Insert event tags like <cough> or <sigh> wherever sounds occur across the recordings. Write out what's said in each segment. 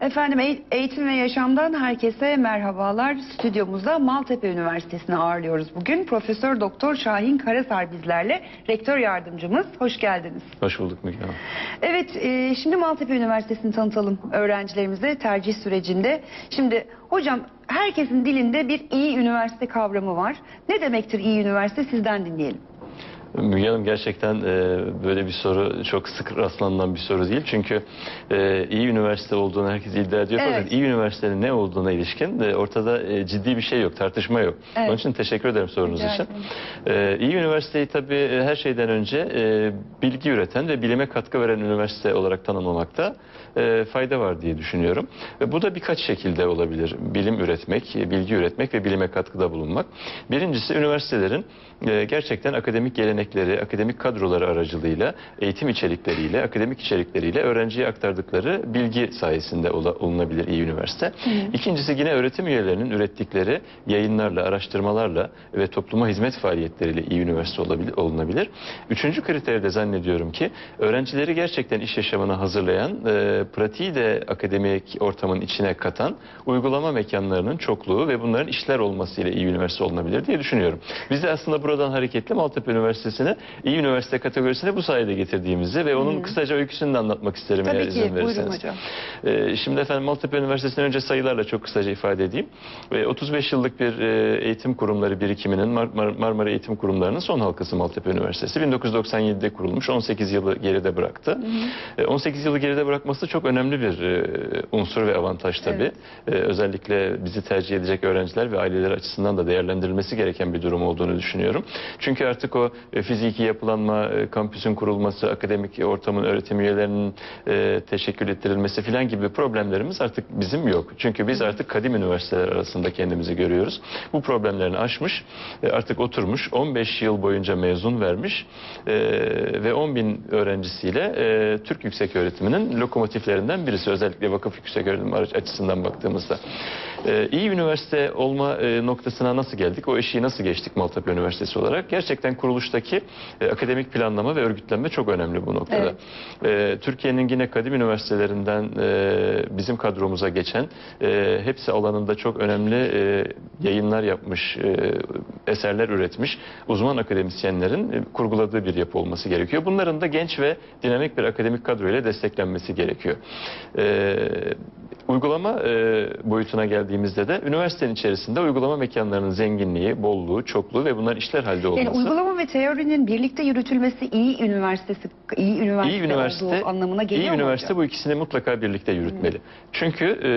Efendim eğ- eğitim ve yaşamdan herkese merhabalar. Stüdyomuzda Maltepe Üniversitesi'ni ağırlıyoruz bugün. Profesör Doktor Şahin Karasar bizlerle. Rektör yardımcımız. Hoş geldiniz. Hoş bulduk Müge Hanım. Evet, e, şimdi Maltepe Üniversitesi'ni tanıtalım öğrencilerimize tercih sürecinde. Şimdi hocam herkesin dilinde bir iyi üniversite kavramı var. Ne demektir iyi üniversite sizden dinleyelim. Müge Hanım gerçekten e, böyle bir soru çok sık rastlanılan bir soru değil. Çünkü e, iyi üniversite olduğunu herkes iddia ediyor. Evet. Fakat iyi üniversitenin ne olduğuna ilişkin e, ortada e, ciddi bir şey yok, tartışma yok. Evet. Onun için teşekkür ederim sorunuz Rica için. E, iyi üniversiteyi tabii e, her şeyden önce e, bilgi üreten ve bilime katkı veren üniversite olarak tanımlamakta e, fayda var diye düşünüyorum. Ve bu da birkaç şekilde olabilir. Bilim üretmek, e, bilgi üretmek ve bilime katkıda bulunmak. Birincisi üniversitelerin e, gerçekten akademik gelenekleri, akademik kadroları aracılığıyla, eğitim içerikleriyle, akademik içerikleriyle öğrenciye aktardıkları bilgi sayesinde olunabilir iyi üniversite. İkincisi yine öğretim üyelerinin ürettikleri yayınlarla, araştırmalarla ve topluma hizmet faaliyetleriyle iyi üniversite olabilir, olunabilir. Üçüncü kriter de zannediyorum ki öğrencileri gerçekten iş yaşamına hazırlayan, e, pratiği de akademik ortamın içine katan uygulama mekanlarının çokluğu ve bunların işler olmasıyla iyi üniversite olunabilir diye düşünüyorum. Biz de aslında buradan hareketle Maltepe Üniversitesi'ne iyi üniversite kategorisine bu sayede getirdiğimizi ve onun kısaca öyküsünü de anlatmak isterim Tabii eğer ki, izin verirseniz. hocam. Ee, şimdi efendim Maltepe Üniversitesi'nden önce sayılarla çok kısaca ifade edeyim. Ve 35 yıllık bir e, eğitim kurumları birikiminin Mar- Mar- Marmara Eğitim Kurumları'nın son halkası Maltepe Üniversitesi. 1997'de kurulmuş, 18 yılı geride bıraktı. E, 18 yılı geride bırakması çok önemli bir e, unsur ve avantaj tabii. E, özellikle bizi tercih edecek öğrenciler ve aileler açısından da değerlendirilmesi gereken bir durum olduğunu düşünüyorum. Çünkü artık o fiziki yapılanma, e, kampüsün kurulması, akademik ortamın öğretim üyelerinin e, teşekkül ettirilmesi filan gibi problemlerimiz artık bizim yok. Çünkü biz artık kadim üniversiteler arasında kendimizi görüyoruz. Bu problemlerini aşmış, e, artık oturmuş, 15 yıl boyunca mezun vermiş e, ve 10 bin öğrencisiyle e, Türk yüksek öğretiminin lokomotiflerinden birisi. Özellikle vakıf yüksek öğretim açısından baktığımızda. E, iyi üniversite olma e, noktasına nasıl geldik? O eşiği nasıl geçtik Maltepe Üniversitesi olarak? Gerçekten kuruluştaki e, akademik planlama ve örgütlenme çok önemli bu noktada. E, Türkiye'nin yine kadim üniversitelerinden e, bizim kadromuza geçen e, hepsi alanında çok önemli e, yayınlar yapmış, e, eserler üretmiş uzman akademisyenlerin e, kurguladığı bir yapı olması gerekiyor. Bunların da genç ve dinamik bir akademik kadro ile desteklenmesi gerekiyor. E, uygulama e, boyutuna geldiğimizde de üniversitenin içerisinde uygulama mekanlarının zenginliği, bolluğu, çokluğu ve bunların işler halde olması. Yani uygulama ve teorinin birlikte yürütülmesi iyi üniversitesi, iyi üniversite, İyi üniversite, olduğu anlamına geliyor iyi mu üniversite hocam? bu ikisini mutlaka birlikte yürütmeli. Çünkü e,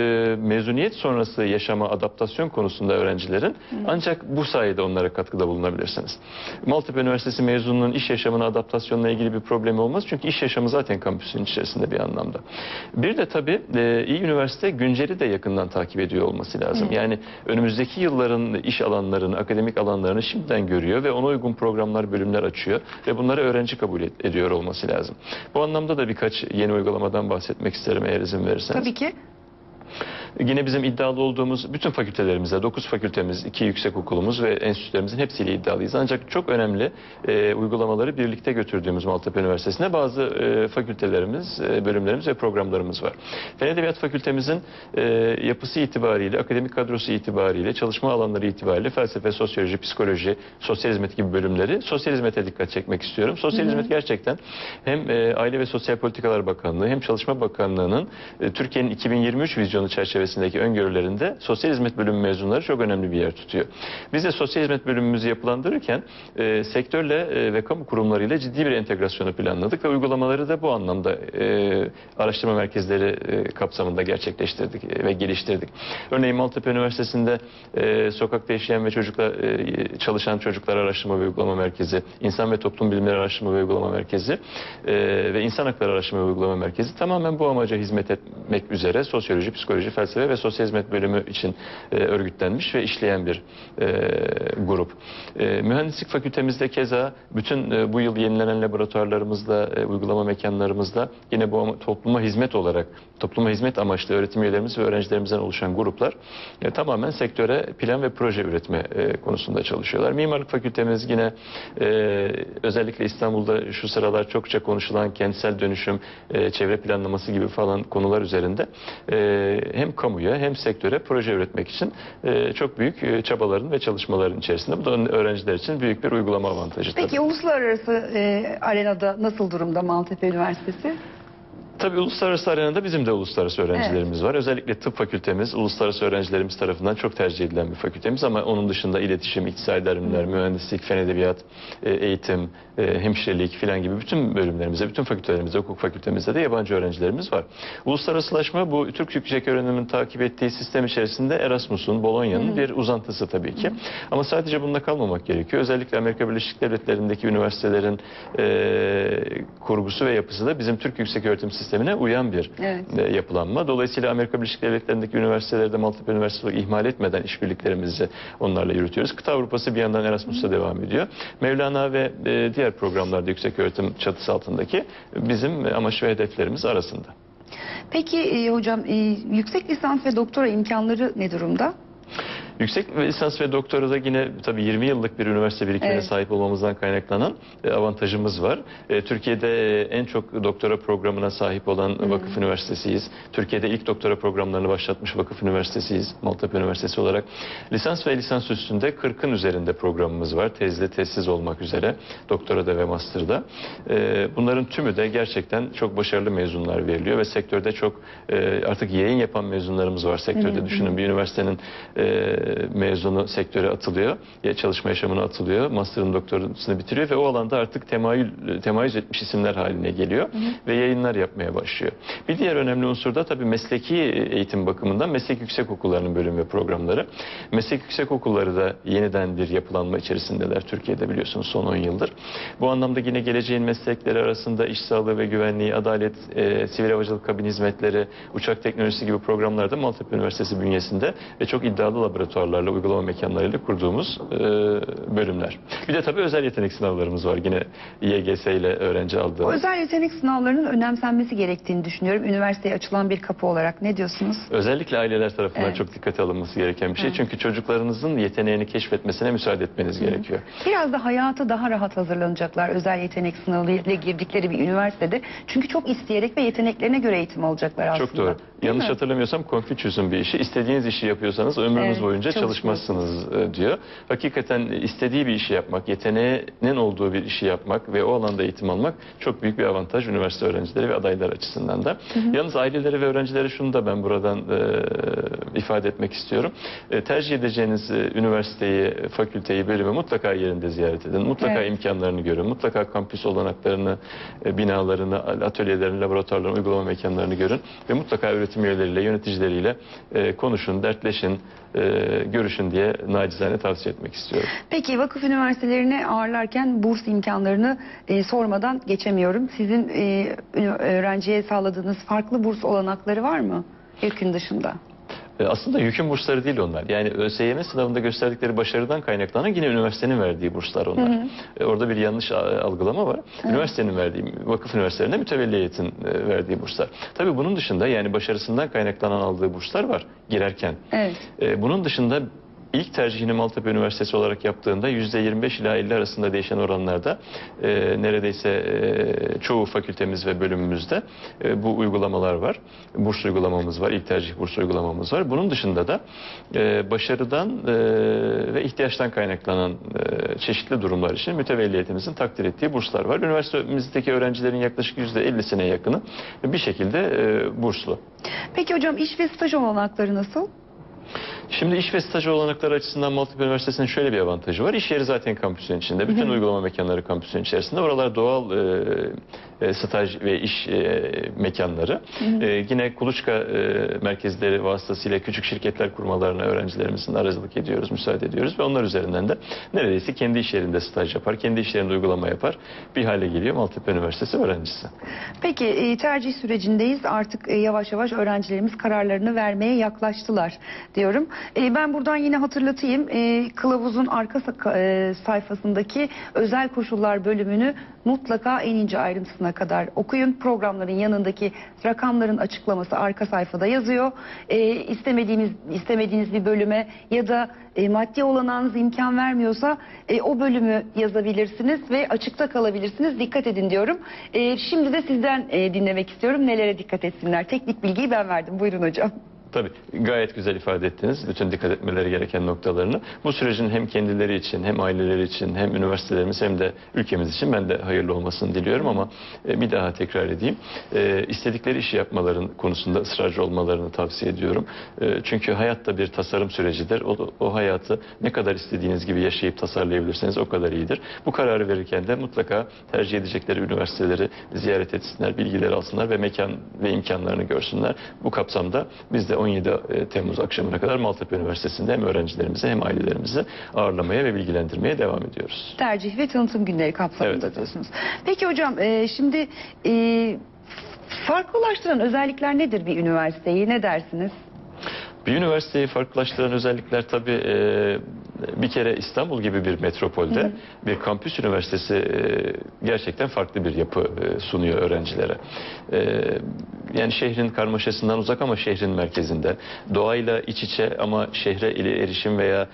mezuniyet sonrası yaşama, adaptasyon konusunda öğrencilerin ancak bu sayede onlara katkıda bulunabilirsiniz. Maltepe Üniversitesi mezununun iş yaşamına adaptasyonla ilgili bir problemi olmaz. Çünkü iş yaşamı zaten kampüsün içerisinde bir anlamda. Bir de tabii e, iyi üniversite günceli de yakından takip ediyor olması lazım. Yani önümüzdeki yılların iş alanlarını, akademik alanlarını şimdiden görüyor ve ona uygun programlar, bölümler açıyor ve bunları öğrenci kabul et- ediyor olması lazım. Bu anlamda da birkaç yeni uygulamadan bahsetmek isterim eğer izin verirseniz. Tabii ki. Yine bizim iddialı olduğumuz bütün fakültelerimizde, 9 fakültemiz, 2 yüksek okulumuz ve enstitülerimizin hepsiyle iddialıyız. Ancak çok önemli e, uygulamaları birlikte götürdüğümüz Maltepe Üniversitesi'nde bazı e, fakültelerimiz, e, bölümlerimiz ve programlarımız var. Fen Edebiyat Fakültemizin e, yapısı itibariyle, akademik kadrosu itibariyle, çalışma alanları itibariyle felsefe, sosyoloji, psikoloji, sosyal hizmet gibi bölümleri sosyal hizmete dikkat çekmek istiyorum. Sosyal hizmet gerçekten hem e, Aile ve Sosyal Politikalar Bakanlığı hem Çalışma Bakanlığı'nın e, Türkiye'nin 2023 vizyonu çerçevesindeki öngörülerinde sosyal hizmet bölümü mezunları çok önemli bir yer tutuyor. Biz de sosyal hizmet bölümümüzü yapılandırırken e, sektörle e, ve kamu kurumlarıyla ciddi bir entegrasyonu planladık ve uygulamaları da bu anlamda e, araştırma merkezleri e, kapsamında gerçekleştirdik e, ve geliştirdik. Örneğin Maltepe Üniversitesi'nde e, sokakta yaşayan ve çocuklar e, çalışan çocuklar araştırma ve uygulama merkezi, insan ve toplum bilimleri araştırma ve uygulama merkezi e, ve insan hakları araştırma ve uygulama merkezi tamamen bu amaca hizmet etmek üzere sosyoloji, psikoloji, felsefe felsefe ve sosyal hizmet bölümü için e, örgütlenmiş ve işleyen bir e, grup. E, mühendislik fakültemizde keza bütün e, bu yıl yenilenen laboratuvarlarımızda, e, uygulama mekanlarımızda yine bu topluma hizmet olarak, topluma hizmet amaçlı öğretim üyelerimiz ve öğrencilerimizden oluşan gruplar e, tamamen sektöre plan ve proje üretme e, konusunda çalışıyorlar. Mimarlık fakültemiz yine e, özellikle İstanbul'da şu sıralar çokça konuşulan kentsel dönüşüm, e, çevre planlaması gibi falan konular üzerinde e, hem kamuya hem sektöre proje üretmek için e, çok büyük e, çabaların ve çalışmaların içerisinde. Bu da öğrenciler için büyük bir uygulama avantajı tabii. Peki uluslararası e, arenada nasıl durumda Maltepe Üniversitesi? Tabii uluslararası arenada bizim de uluslararası öğrencilerimiz var. Özellikle tıp fakültemiz uluslararası öğrencilerimiz tarafından çok tercih edilen bir fakültemiz ama onun dışında iletişim, iktisadi bilimler, mühendislik, fen edebiyat, e, eğitim, e, hemşirelik filan gibi bütün bölümlerimizde, bütün fakültelerimizde, hukuk fakültemizde de yabancı öğrencilerimiz var. Uluslararasılaşma bu Türk Yüksek Öğrenim'in takip ettiği sistem içerisinde Erasmus'un, Bolonya'nın bir uzantısı tabii ki. Ama sadece bununla kalmamak gerekiyor. Özellikle Amerika Birleşik Devletleri'ndeki üniversitelerin e, kurgusu ve yapısı da bizim Türk Yüksek Öğretim Sistemi'ne uyan bir Evet. e, yapılanma. Dolayısıyla Amerika Birleşik Devletleri'ndeki üniversitelerde Maltepe Üniversitesi ihmal etmeden işbirliklerimizi onlarla yürütüyoruz. Kıta Avrupası bir yandan Erasmus'ta devam ediyor. Mevlana ve e, diğer programlarda yüksek öğretim çatısı altındaki bizim amaç ve hedeflerimiz arasında. Peki e, hocam yüksek lisans ve doktora imkanları ne durumda? Yüksek lisans ve doktora da yine tabii 20 yıllık bir üniversite birikimine Evet. sahip olmamızdan kaynaklanan e, avantajımız var. E, Türkiye'de en çok doktora programına sahip olan vakıf üniversitesiyiz. Türkiye'de ilk doktora programlarını başlatmış vakıf üniversitesiyiz. Maltepe Üniversitesi olarak. Lisans ve lisans üstünde 40'ın üzerinde programımız var. Tezde, tezsiz olmak üzere. Doktorada ve master'da. E, bunların tümü de gerçekten çok başarılı mezunlar veriliyor ve sektörde çok artık yayın yapan mezunlarımız var. Sektörde düşünün bir üniversitenin mezunu sektöre atılıyor. Ya çalışma yaşamına atılıyor. Master'ın doktorasını bitiriyor ve o alanda artık temayül, temayüz etmiş isimler haline geliyor. Ve yayınlar yapmaya başlıyor. Bir diğer önemli unsur da tabii mesleki eğitim bakımından meslek yüksek okullarının bölüm ve programları. Meslek yüksek okulları da yeniden bir yapılanma içerisindeler Türkiye'de biliyorsunuz son 10 yıldır. Bu anlamda yine geleceğin meslekleri arasında iş sağlığı ve güvenliği, adalet, e, sivil havacılık kabin hizmetleri, uçak teknolojisi gibi programlarda Maltepe Üniversitesi bünyesinde ve çok iddialı laboratuvarlarla, uygulama mekanlarıyla kurduğumuz e, bölümler. Bir de tabii özel yetenek sınavlarımız var. Yine YGS ile öğrenci O aldığımız. özel yetenek sınavlarının önemsenmesi gerektiğini düşünüyorum. Üniversiteye açılan bir kapı olarak ne diyorsunuz? Özellikle aileler tarafından Evet. çok dikkate alınması gereken bir şey. Çünkü çocuklarınızın yeteneğini keşfetmesine müsaade etmeniz gerekiyor. Biraz da hayata daha rahat hazırlanacaklar özel yetenek sınavıyla girdikleri bir üniversitede. Çünkü çok isteyerek ve yeteneklerine göre eğitim alacaklar aslında. Çok doğru. Değil Yanlış mi? hatırlamıyorsam Confucius'un bir işi. İstediğiniz işi yapıyorsanız ömrünüz Evet, boyunca çalışmazsınız. çalışmazsınız e, diyor. Hakikaten istediği bir işi yapmak, yeteneğinin olduğu bir işi yapmak ve o alanda eğitim almak çok büyük bir avantaj üniversite öğrencileri ve adaylar açısından da. Yalnız aileleri ve öğrencilere şunu da ben buradan e, ifade etmek istiyorum. E, tercih edeceğiniz e, üniversiteyi, fakülteyi, bölümü mutlaka yerinde ziyaret edin. Mutlaka Evet. imkanlarını görün. Mutlaka kampüs olanaklarını, e, binalarını, atölyelerini, laboratuvarlarını, uygulama mekanlarını görün. Ve mutlaka öğretim üyeleriyle, yöneticileriyle e, konuşun, dertleşin, e, görüşün diye nacizane tavsiye etmek istiyorum. Peki vakıf üniversitelerine ağırlarken burs imkanlarını e, sormadan geçemiyorum. Sizin e, öğrenciye sağladığınız farklı burs olanakları var mı? Yükün dışında. E, Aslında yükün bursları değil onlar. Yani ÖSYM sınavında gösterdikleri başarıdan kaynaklanan yine üniversitenin verdiği burslar onlar. E, Orada bir yanlış algılama var. Üniversitenin verdiği, vakıf üniversitelerinde mütevelliyetin e, verdiği burslar. Tabii bunun dışında yani başarısından kaynaklanan aldığı burslar var girerken. Evet. Bunun dışında ilk tercihini Maltepe Üniversitesi olarak yaptığında %25 ila 50 arasında değişen oranlarda e, neredeyse e, çoğu fakültemiz ve bölümümüzde e, bu uygulamalar var. Burs uygulamamız var, ilk tercih burs uygulamamız var. Bunun dışında da e, başarıdan e, ve ihtiyaçtan kaynaklanan e, çeşitli durumlar için mütevelliyetimizin takdir ettiği burslar var. Üniversitemizdeki öğrencilerin yaklaşık %50'sine yakını bir şekilde e, burslu. Peki hocam iş ve staj olanakları nasıl? Şimdi iş ve staj olanakları açısından Maltepe Üniversitesi'nin şöyle bir avantajı var. İş yeri zaten kampüsün içinde. Bütün uygulama mekanları kampüsün içerisinde. Oralar doğal e, staj ve iş e, mekanları. E, yine kuluçka e, merkezleri vasıtasıyla küçük şirketler kurmalarına öğrencilerimizin aracılık ediyoruz, müsaade ediyoruz ve onlar üzerinden de neredeyse kendi iş yerinde staj yapar, kendi iş yerinde uygulama yapar bir hale geliyor Maltepe Üniversitesi öğrencisi. Peki e, tercih sürecindeyiz. Artık e, yavaş yavaş öğrencilerimiz kararlarını vermeye yaklaştılar diyorum. E, Ben buradan yine hatırlatayım. E, Kılavuzun arka sa- e, sayfasındaki özel koşullar bölümünü mutlaka en ince ayrıntısına kadar okuyun. Programların yanındaki rakamların açıklaması arka sayfada yazıyor. E, istemediğiniz istemediğiniz bir bölüme ya da e, maddi olanağınız imkan vermiyorsa e, o bölümü yazabilirsiniz ve açıkta kalabilirsiniz. Dikkat edin diyorum. E, şimdi de sizden e, dinlemek istiyorum. Nelere dikkat etsinler? Teknik bilgiyi ben verdim. Buyurun hocam. Tabii gayet güzel ifade ettiniz bütün dikkat etmeleri gereken noktalarını. Bu sürecin hem kendileri için hem aileleri için hem üniversitelerimiz hem de ülkemiz için ben de hayırlı olmasını diliyorum ama e, bir daha tekrar edeyim. E, istedikleri işi yapmaların konusunda ısrarcı olmalarını tavsiye ediyorum. E, çünkü hayat da bir tasarım sürecidir. O, o hayatı ne kadar istediğiniz gibi yaşayıp tasarlayabilirseniz o kadar iyidir. Bu kararı verirken de mutlaka tercih edecekleri üniversiteleri ziyaret etsinler, bilgiler alsınlar ve mekan ve imkanlarını görsünler. Bu kapsamda biz de 17 Temmuz akşamına kadar Maltepe Üniversitesi'nde hem öğrencilerimizi hem ailelerimizi ağırlamaya ve bilgilendirmeye devam ediyoruz. Tercih ve tanıtım günleri kapsamında Evet. diyorsunuz. Peki hocam e, şimdi e, farklılaştıran özellikler nedir bir üniversiteyi? Ne dersiniz? Bir üniversiteyi farklılaştıran özellikler tabii e, bir kere İstanbul gibi bir metropolde bir kampüs üniversitesi e, gerçekten farklı bir yapı e, sunuyor öğrencilere. E, yani şehrin karmaşasından uzak ama şehrin merkezinde. Doğayla iç içe ama şehre erişim veya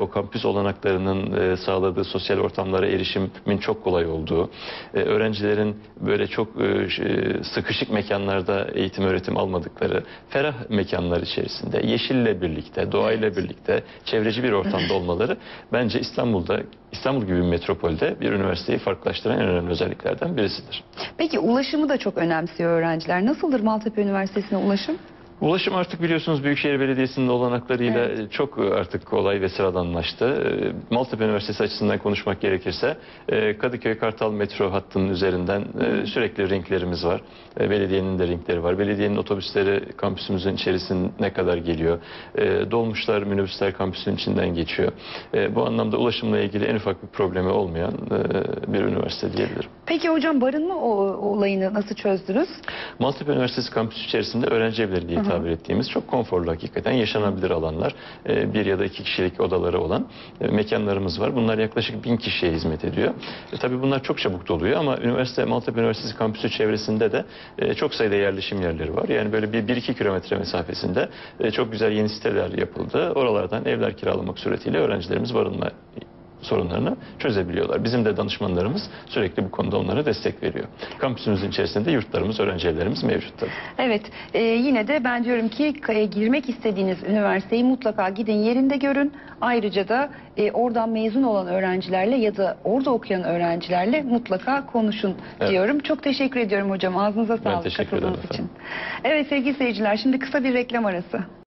o kampüs olanaklarının sağladığı sosyal ortamlara erişimin çok kolay olduğu, öğrencilerin böyle çok sıkışık mekanlarda eğitim öğretim almadıkları, ferah mekanlar içerisinde, yeşille birlikte, doğayla birlikte, çevreci bir ortamda olmaları <laughs> bence İstanbul'da, İstanbul gibi bir metropolde bir üniversiteyi farklılaştıran en önemli özelliklerden birisidir. Peki ulaşımı da çok önemsiyor öğrenciler. Nasıldır Maltepe Üniversitesi'ne ulaşım? Ulaşım artık biliyorsunuz Büyükşehir Belediyesi'nin olanaklarıyla Evet. çok artık kolay ve sıradanlaştı. Ee, Maltepe Üniversitesi açısından konuşmak gerekirse e, Kadıköy Kartal metro hattının üzerinden e, sürekli ringlerimiz var. E, Belediyenin de ringleri var. Belediyenin otobüsleri kampüsümüzün içerisine kadar geliyor. E, Dolmuşlar, minibüsler kampüsün içinden geçiyor. E, Bu anlamda ulaşımla ilgili en ufak bir problemi olmayan e, bir üniversite diyebilirim. Peki hocam barınma olayını nasıl çözdünüz? Maltepe Üniversitesi kampüsü içerisinde öğrenci evleri diye tabir ettiğimiz çok konforlu hakikaten yaşanabilir alanlar. e, Bir ya da iki kişilik odaları olan e, mekanlarımız var. Bunlar yaklaşık bin kişiye hizmet ediyor. E, Tabii bunlar çok çabuk doluyor ama üniversite Maltepe Üniversitesi kampüsü çevresinde de e, çok sayıda yerleşim yerleri var. Yani böyle bir 1-2 kilometre mesafesinde e, çok güzel yeni siteler yapıldı. Oralardan evler kiralamak suretiyle öğrencilerimiz barınma sorunlarını çözebiliyorlar. Bizim de danışmanlarımız sürekli bu konuda onlara destek veriyor. Kampüsümüzün içerisinde yurtlarımız, öğrenci evlerimiz mevcut tabii. Evet e, yine de ben diyorum ki k- girmek istediğiniz üniversiteyi mutlaka gidin yerinde görün. Ayrıca da e, oradan mezun olan öğrencilerle ya da orada okuyan öğrencilerle mutlaka konuşun Evet. diyorum. Çok teşekkür ediyorum hocam. Ağzınıza sağlık katıldığınız için. Evet sevgili seyirciler şimdi kısa bir reklam arası.